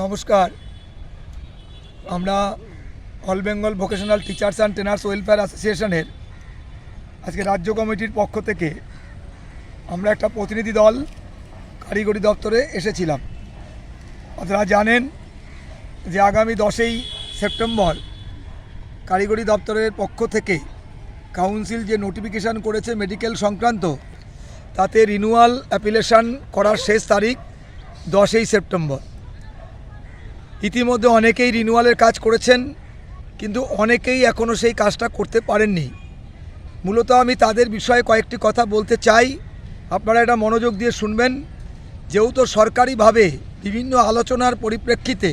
নমস্কার। আমরা all Bengal vocational teachers and trainers welfare অ্যাসোসিয়েশনের আজকে রাজ্য কমিটির পক্ষ থেকে আমরা একটা প্রতিনিধি দল, কারিগরি দপ্তরে এসেছিলাম। আপনারা জানেন যে আগামী দশই সেপ্টেম্বর কারিগরি দপ্তরের পক্ষ থেকে কাউন্সিল যে নোটিফিকেশান করেছে মেডিকেল সংক্রান্ত, তাতে রিনুয়াল অ্যাপ্লিকেশান করার শেষ তারিখ দশই সেপ্টেম্বর। ইতিমধ্যে অনেকেই রিনিউয়ালের কাজ করেছেন, কিন্তু অনেকেই এখনও সেই কাজটা করতে পারেননি। মূলত আমি তাদের বিষয়ে কয়েকটি কথা বলতে চাই। আপনারা এটা মনোযোগ দিয়ে শুনবেন। যেহেতু সরকারিভাবে বিভিন্ন আলোচনার পরিপ্রেক্ষিতে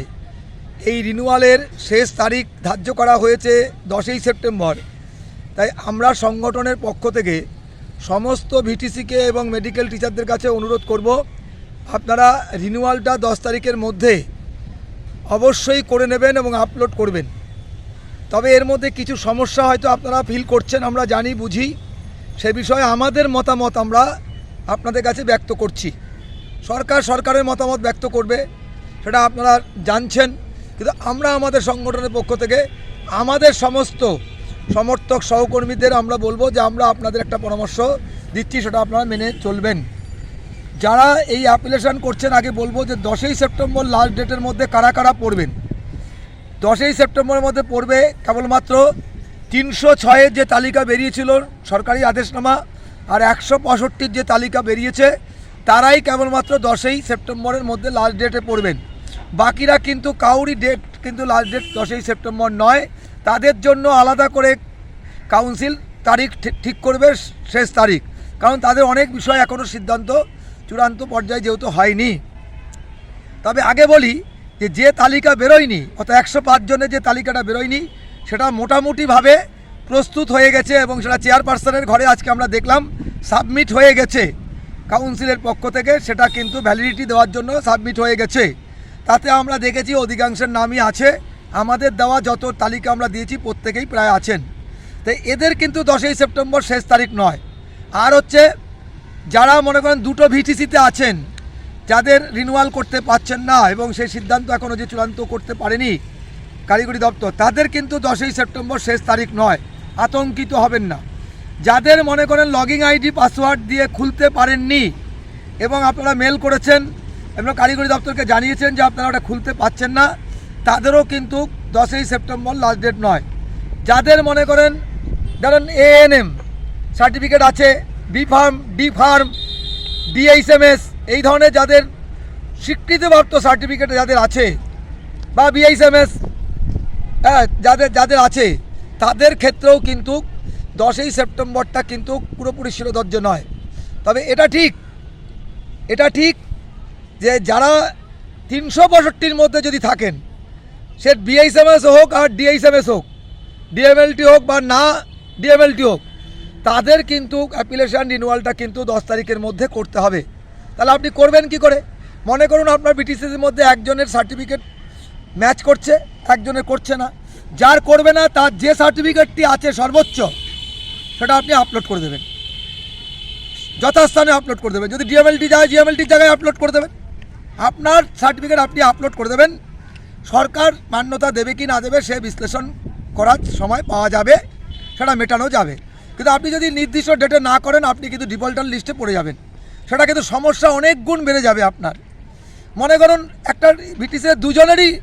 এই রিনিউয়ালের শেষ তারিখ ধার্য করা হয়েছে দশই সেপ্টেম্বর। তাই আমরা সংগঠনের পক্ষ থেকে সমস্ত ভিটিসিকে এবং মেডিকেল টিচারদের কাছে অনুরোধ করব, আপনারা রিনিউয়ালটা দশ তারিখের মধ্যে অবশ্যই করে নেবেন এবং আপলোড করবেন। তবে এর মধ্যে কিছু সমস্যা হয়তো আপনারা ফিল করছেন, আমরা জানি, বুঝি। সে বিষয়ে আমাদের মতামত আমরা আপনাদের কাছে ব্যক্ত করছি। সরকার সরকারের মতামত ব্যক্ত করবে, সেটা আপনারা জানছেন। কিন্তু আমরা আমাদের সংগঠনের পক্ষ থেকে আমাদের সমস্ত সমর্থক সহকর্মীদের আমরা বলব যে আমরা আপনাদের একটা পরামর্শ দিচ্ছি, সেটা আপনারা মেনে চলবেন। যারা এই অ্যাপ্লিকেশান করছেন, আগে বলব যে দশই সেপ্টেম্বর লাস্ট ডেটের মধ্যে কারা কারা পড়বেন? দশই সেপ্টেম্বরের মধ্যে পড়বে কেবলমাত্র তিনশো ছয়ের যে তালিকা বেরিয়েছিল সরকারি আদেশনামা আর একশো পঁয়ষট্টির যে তালিকা বেরিয়েছে, তারাই কেবলমাত্র দশই সেপ্টেম্বরের মধ্যে লাস্ট ডেটে পড়বেন। বাকিরা কিন্তু কাউরি ডেট কিন্তু লাস্ট ডেট দশই সেপ্টেম্বর নয়। তাদের জন্য আলাদা করে কাউন্সিল তারিখ ঠিক- করবে শেষ তারিখ। কারণ তাদের অনেক বিষয় এখনও সিদ্ধান্ত চূড়ান্ত পর্যায়ে যেহেতু হয়নি। তবে আগে বলি যে যে তালিকা বেরোয়নি অত একশো জনের যে তালিকাটা বেরোয়নি, সেটা মোটামুটিভাবে প্রস্তুত হয়ে গেছে এবং সেটা চেয়ারপারসনের ঘরে আজকে আমরা দেখলাম, সাবমিট হয়ে গেছে। কাউন্সিলের পক্ষ থেকে সেটা কিন্তু ভ্যালিডিটি দেওয়ার জন্য সাবমিট হয়ে গেছে। তাতে আমরা দেখেছি অধিকাংশের নামই আছে। আমাদের দেওয়া যত তালিকা আমরা দিয়েছি, প্রত্যেকেই প্রায় আছেন। তো এদের কিন্তু দশই সেপ্টেম্বর শেষ তারিখ নয়। আর হচ্ছে যারা মনে করেন দুটো ভিটিসিতে আছেন, যাদের রিনুয়াল করতে পারছেন না এবং সেই সিদ্ধান্ত এখনও যে চূড়ান্ত করতে পারেনি কারিগরি দপ্তর, তাদের কিন্তু দশই সেপ্টেম্বর শেষ তারিখ নয়, আতঙ্কিত হবেন না। যাদের মনে করেন লগিং আইডি পাসওয়ার্ড দিয়ে খুলতে পারেননি এবং আপনারা মেল করেছেন, এবং কারিগরি দপ্তরকে জানিয়েছেন যে আপনারা ওটা খুলতে পাচ্ছেন না, তাদেরও কিন্তু দশই সেপ্টেম্বর লাস্ট ডেট নয়। যাদের মনে করেন, ধরেন এএনএম সার্টিফিকেট আছে B pharm D pharm DHMS এই ধরনের যাদের স্বীকৃতিপ্রাপ্ত সার্টিফিকেট যাদের আছে, বা বিএইচএমএস হ্যাঁ যাদের যাদের আছে, তাদের ক্ষেত্রেও কিন্তু দশই সেপ্টেম্বরটা কিন্তু পুরোপুরি শিরোধর্য নয়। তবে এটা ঠিক এটা ঠিক যে যারা তিনশো পঁয়ষট্টির মধ্যে যদি থাকেন, সে বিএইচএমএস হোক আর ডিএইচএমএস হোক ডিএমএলটি হোক বা না ডিএমএলটি হোক তাদের কিন্তু অ্যাপ্লিকেশান রিনুয়ালটা কিন্তু দশ তারিখের মধ্যে করতে হবে। তাহলে আপনি করবেন কি করে? মনে করুন আপনার বিটিসির মধ্যে একজনের সার্টিফিকেট ম্যাচ করছে, একজনের করছে না। যার করবে না, তার যে সার্টিফিকেটটি আছে সর্বোচ্চ, সেটা আপনি আপলোড করে দেবেন। যথাস্থানে আপলোড করে দেবেন। যদি ডিএমএলটি যায় জিএমএলটির জায়গায় আপলোড করে দেবেন। আপনার সার্টিফিকেট আপনি আপলোড করে দেবেন। সরকার মান্যতা দেবে কি না দেবে, সে বিশ্লেষণ করার সময় পাওয়া যাবে, সেটা মেটানো যাবে। কিন্তু আপনি যদি নির্দিষ্ট ডেটে না করেন, আপনি কিন্তু ডিফল্টার লিস্টে পড়ে যাবেন। সেটা কিন্তু সমস্যা অনেক গুণ বেড়ে যাবে আপনার। মনে করুন, একটা ব্রিটিশের দুজনেরই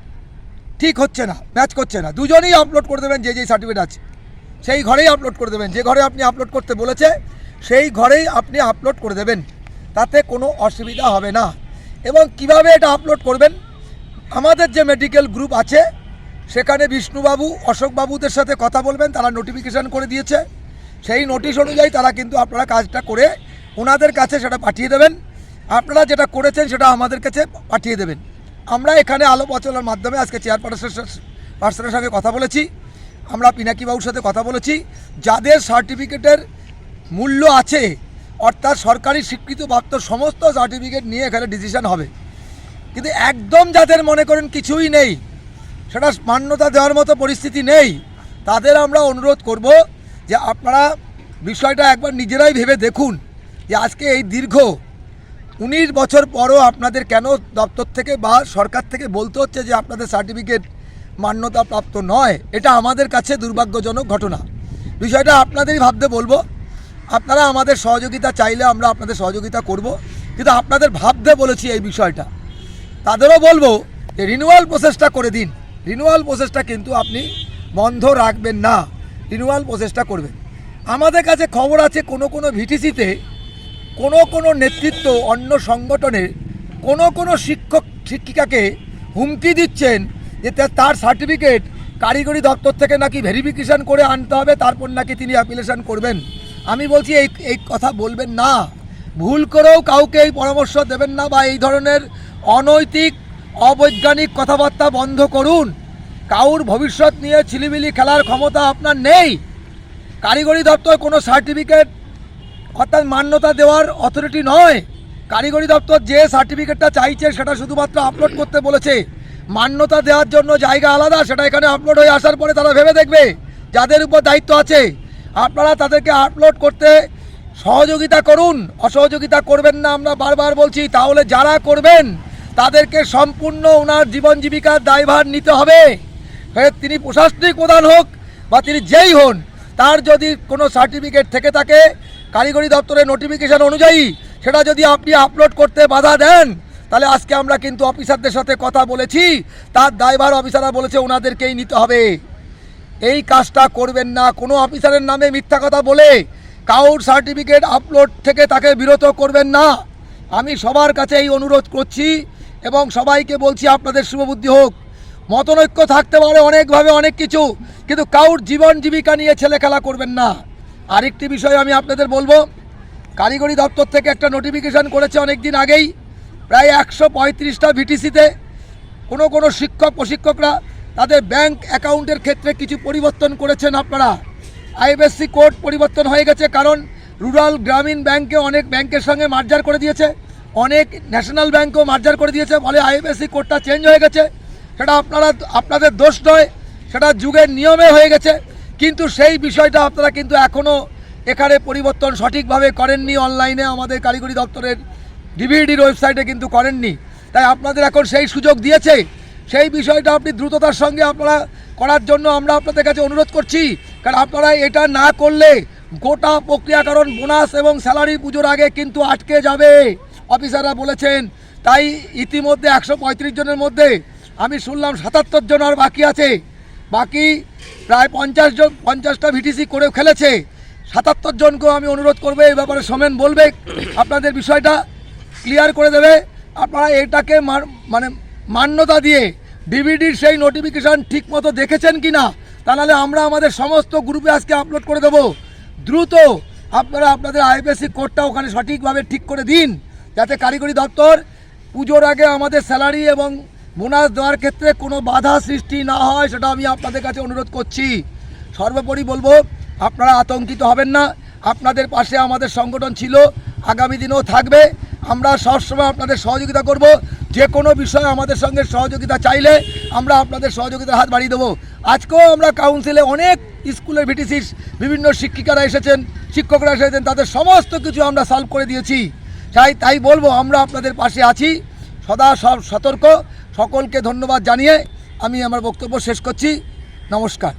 ঠিক হচ্ছে না ম্যাচ করছে না। দুজনেই আপলোড করে দেবেন যে যেই সার্টিফিকেট আছে। সেই ঘরেই আপলোড করে দেবেন। যে ঘরে আপনি আপলোড করতে বলেছে, সেই ঘরেই আপনি আপলোড করে দেবেন। তাতে কোনো অসুবিধা হবে না। এবং কীভাবে এটা আপলোড করবেন? আমাদের যে মেডিকেল গ্রুপ আছে, সেখানে বিষ্ণুবাবু, অশোকবাবুদের সাথে কথা বলবেন, তারা নোটিফিকেশান করে দিয়েছে। সেই নোটিশ অনুযায়ী তারা কিন্তু আপনারা কাজটা করে ওনাদের কাছে সেটা পাঠিয়ে দেবেন। আপনারা যেটা করেছেন সেটা আমাদের কাছে পাঠিয়ে দেবেন। আমরা এখানে আলো আলোচনার মাধ্যমে আজকে চেয়ারপারসনের পার্সনের সঙ্গে কথা বলেছি। আমরা পিনাকি বাবুর সাথে কথা বলেছি। যাদের সার্টিফিকেটের মূল্য আছে, অর্থাৎ সরকারি স্বীকৃতিপ্রাপ্ত সমস্ত সার্টিফিকেট নিয়ে এখানে ডিসিশন হবে। কিন্তু একদম যাদের মনে করেন কিছুই নেই, সেটা মান্যতা দেওয়ার মতো পরিস্থিতি নেই, তাদের আমরা অনুরোধ করব যে আপনারা বিষয়টা একবার নিজেরাই ভেবে দেখুন যে আজকে এই দীর্ঘ উনিশ বছর পরও আপনাদের কেন দপ্তর থেকে বা সরকার থেকে বলতে হচ্ছে যে আপনাদের সার্টিফিকেট মান্যতা প্রাপ্ত নয়? এটা আমাদের কাছে দুর্ভাগ্যজনক ঘটনা। বিষয়টা আপনাদেরই ভাবতে বলব। আপনারা আমাদের সহযোগিতা চাইলে আমরা আপনাদের সহযোগিতা করব। কিন্তু আপনাদের ভাবতে বলেছি এই বিষয়টা। তাদেরও বলব যে রিনিউয়াল প্রসেসটা করে দিন। রিনিউয়াল প্রসেসটা কিন্তু আপনি বন্ধ রাখবেন না। রিনিউয়াল প্রচেষ্টা করবেন আমাদের কাছে খবর আছে, কোনো কোনো ভিটিসিতে কোনো কোনো নেতৃত্ব অন্য সংগঠনের কোনো কোনো শিক্ষক, শিক্ষিকাকে হুমকি দিচ্ছেন যে তার সার্টিফিকেট কারিগরি দপ্তর থেকে নাকি ভেরিফিকেশান করে আনতে হবে, তারপর নাকি তিনি অ্যাপ্লিকেশন করবেন। আমি বলছি, এই এই কথা বলবেন না। ভুল করেও কাউকে এই পরামর্শ দেবেন না বা এই ধরনের অনৈতিক, অবৈজ্ঞানিক কথাবার্তা বন্ধ করুন। কাউর ভবিষ্যৎ নিয়ে ছিলিমিলি খেলার ক্ষমতা আপনার নেই। কারিগরি দপ্তর কোনো সার্টিফিকেট অর্থাৎ মান্যতা দেওয়ার অথরিটি নয়। কারিগরি দপ্তর যে সার্টিফিকেটটা চাইছে সেটা শুধুমাত্র আপলোড করতে বলেছে। মান্যতা দেওয়ার জন্য জায়গা আলাদা, সেটা এখানে আপলোড হয়ে আসার পরে তারা ভেবে দেখবে যাদের উপর দায়িত্ব আছে। আপনারা তাদেরকে আপলোড করতে সহযোগিতা করুন, অসহযোগিতা করবেন না, আমরা বারবার বলছি, তাহলে যারা করবেন, তাদেরকে সম্পূর্ণ ওনার জীবন জীবিকার দায়ভার নিতে হবে। তিনি প্রশাসনিক প্রধান হোক বা তিনি যেই হন, তার যদি কোনো সার্টিফিকেট থেকে থাকে, কারিগরি দপ্তরের নোটিফিকেশন অনুযায়ী সেটা যদি আপনি আপলোড করতে বাধা দেন, তাহলে আজকে আমরা কিন্তু অফিসারদের সাথে কথা বলেছি, তার দায়ভার অফিসাররা বলেছে ওনাদেরকেই নিতে হবে। এই কাজটা করবেন না, কোনো অফিসারের নামে মিথ্যা কথা বলে কাউর সার্টিফিকেট আপলোড থেকে তাকে বিরত করবেন না। আমি সবার কাছে এই অনুরোধ করছি এবং সবাইকে বলছি আপনাদের শুভবুদ্ধি হোক। মতনৈক্য থাকতে পারে অনেকভাবে অনেক কিছু, কিন্তু কাউর জীবন জীবিকা নিয়ে ছেলে খেলা করবেন না। আরেকটি বিষয় আমি আপনাদের বলব, কারিগরি দপ্তর থেকে একটা নোটিফিকেশন করেছে অনেক দিন আগেই, প্রায় একশো পঁয়ত্রিশটা ভিটিসিতে কোনো কোনো শিক্ষক, প্রশিক্ষকরা তাদের ব্যাংক অ্যাকাউন্টের ক্ষেত্রে কিছু পরিবর্তন করেছেন আপনারা। আইএফএসসি কোড পরিবর্তন হয়ে গেছে কারণ রুরাল গ্রামীণ ব্যাংকে অনেক ব্যাংকের সঙ্গে মার্জার করে দিয়েছে, অনেক ন্যাশনাল ব্যাংকও মার্জার করে দিয়েছে, ফলে আইএফএসসি কোডটা চেঞ্জ হয়ে গেছে। সেটা আপনারা, আপনাদের দোষ নয়, সেটা যুগের নিয়মে হয়ে গেছে। কিন্তু সেই বিষয়টা আপনারা কিন্তু এখনও এখানে পরিবর্তন সঠিকভাবে করেননি অনলাইনে, আমাদের কারিগরি দপ্তরের ডিভিডির ওয়েবসাইটে কিন্তু করেননি। তাই আপনাদের এখন সেই সুযোগ দিয়েছে। সেই বিষয়টা আপনি দ্রুততার সঙ্গে আপনারা করার জন্য আমরা আপনাদের কাছে অনুরোধ করছি। কারণ আপনারা এটা না করলে গোটা প্রক্রিয়াকরণ বোনাস এবং স্যালারি পুজোর আগে কিন্তু আটকে যাবে। অফিসাররা বলেছেন, তাই ইতিমধ্যে একশো পঁয়ত্রিশ জনের মধ্যে আমি শুনলাম সাতাত্তর জন আর বাকি আছে। বাকি প্রায় পঞ্চাশ জন, পঞ্চাশটা ভিটিসি করে খেলেছে। সাতাত্তর জনকেও আমি অনুরোধ করব, এই ব্যাপারে সোমেন বলবে। আপনাদের বিষয়টা ক্লিয়ার করে দেবে। আপনারা এটাকে মানে মান্যতা দিয়ে ডিভিডির সেই নোটিফিকেশান ঠিক মতো দেখেছেন কি না তা নাহলে আমরা আমাদের সমস্ত গ্রুপে আজকে আপলোড করে দেবো। দ্রুত আপনারা আপনাদের আইপিএসসি কোডটা ওখানে সঠিকভাবে ঠিক করে দিন, যাতে কারিগরি দপ্তর পুজোর আগে আমাদের স্যালারি এবং বোনাস দেওয়ার ক্ষেত্রে কোনো বাধা সৃষ্টি না হয়, সেটা আমি আপনাদের কাছে অনুরোধ করছি। সর্বোপরি বলব, আপনারা আতঙ্কিত হবেন না। আপনাদের পাশে আমাদের সংগঠন ছিল, আগামী দিনেও থাকবে। আমরা সবসময় আপনাদের সহযোগিতা করব। যে কোনো বিষয়ে আমাদের সঙ্গে সহযোগিতা চাইলে আমরা আপনাদের সহযোগিতার হাত বাড়িয়ে দেবো। আজকেও আমরা কাউন্সিলে অনেক স্কুলের ভিটিসির বিভিন্ন শিক্ষিকারা এসেছেন, শিক্ষকরা এসেছেন, তাদের সমস্ত কিছু আমরা সলভ করে দিয়েছি। তাই তাই বলব, আমরা আপনাদের পাশে আছি। সদা সব সতর্ক। সকলকে ধন্যবাদ জানিয়ে আমি আমার বক্তব্য শেষ করছি। নমস্কার।